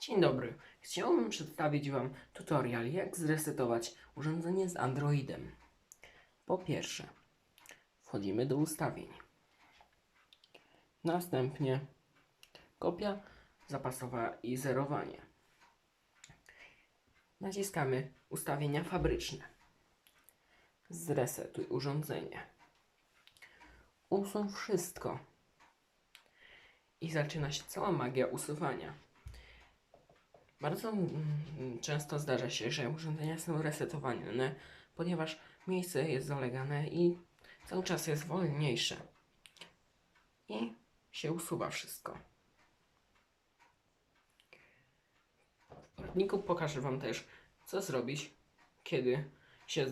Dzień dobry. Chciałbym przedstawić Wam tutorial, jak zresetować urządzenie z Androidem. Po pierwsze, wchodzimy do ustawień. Następnie kopia zapasowa i zerowanie. Naciskamy ustawienia fabryczne. Zresetuj urządzenie. Usuń wszystko. I zaczyna się cała magia usuwania. Bardzo mm, często zdarza się, że urządzenia są resetowane, ponieważ miejsce jest zalegane i cały czas jest wolniejsze. I się usuwa wszystko. W poradniku pokażę Wam też, co zrobić, kiedy się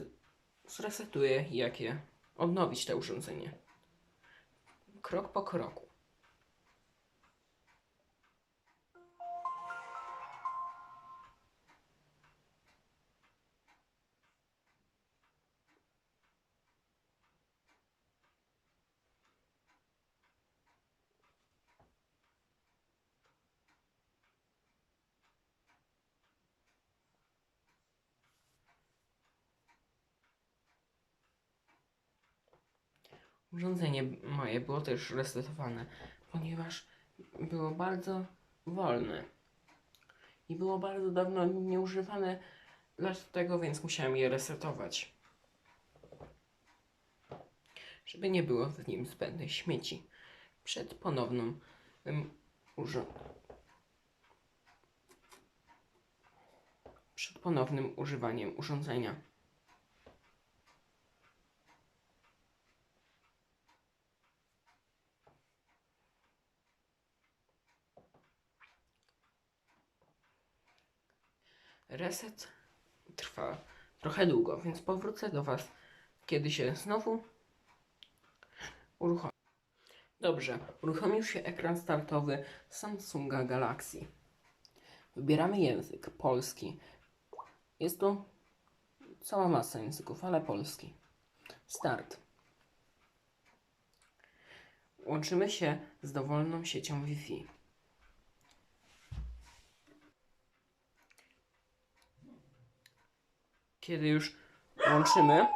zresetuje i jakie odnowić to urządzenie. Krok po kroku. Urządzenie moje było też resetowane, ponieważ było bardzo wolne i było bardzo dawno nieużywane, dlatego więc musiałem je resetować. Żeby nie było w nim zbędnych śmieci przed ponownym przed ponownym używaniem urządzenia. Reset trwa trochę długo, więc powrócę do Was, kiedy się znowu uruchomi. Dobrze, uruchomił się ekran startowy Samsunga Galaxy. Wybieramy język polski. Jest tu cała masa języków, ale polski. Start. Łączymy się z dowolną siecią Wi-Fi. Kiedy już łączymy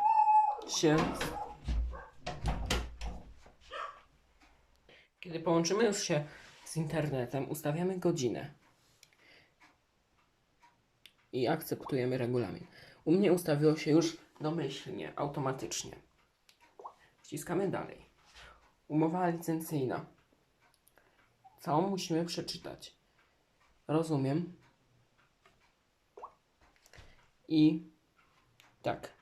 się. Kiedy połączymy już się z internetem, ustawiamy godzinę i akceptujemy regulamin. U mnie ustawiło się już domyślnie, automatycznie. Wciskamy dalej. Umowa licencyjna. Całą musimy przeczytać. Rozumiem. I tak.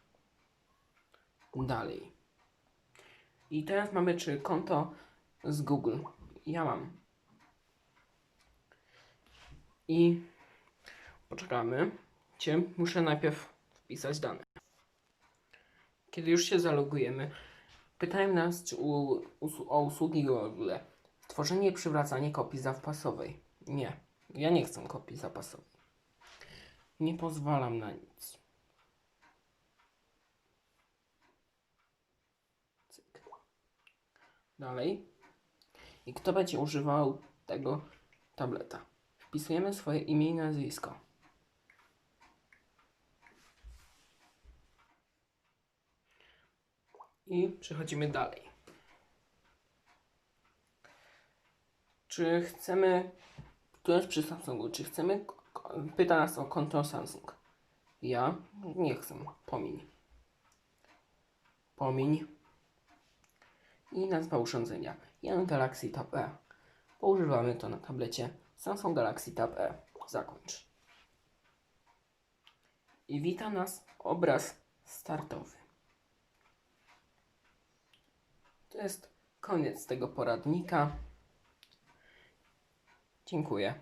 Dalej. I teraz mamy czy konto z Google. Ja mam. I poczekamy. Cię muszę najpierw wpisać dane. Kiedy już się zalogujemy, pytają nas czy u, o usługi Google. Tworzenie i przywracanie kopii zapasowej. Nie, ja nie chcę kopii zapasowej. Nie pozwalam na nic. Dalej. I kto będzie używał tego tableta? Wpisujemy swoje imię i nazwisko. I przechodzimy dalej. Czy chcemy, tu jest przy Samsungu, czy chcemy, pyta nas o konto Samsung. Ja nie chcę, pomiń. Pomiń. I nazwa urządzenia. Jan Galaxy Tab E. Poużywamy to na tablecie Samsung Galaxy Tab E. Zakończ. I wita nas obraz startowy. To jest koniec tego poradnika. Dziękuję.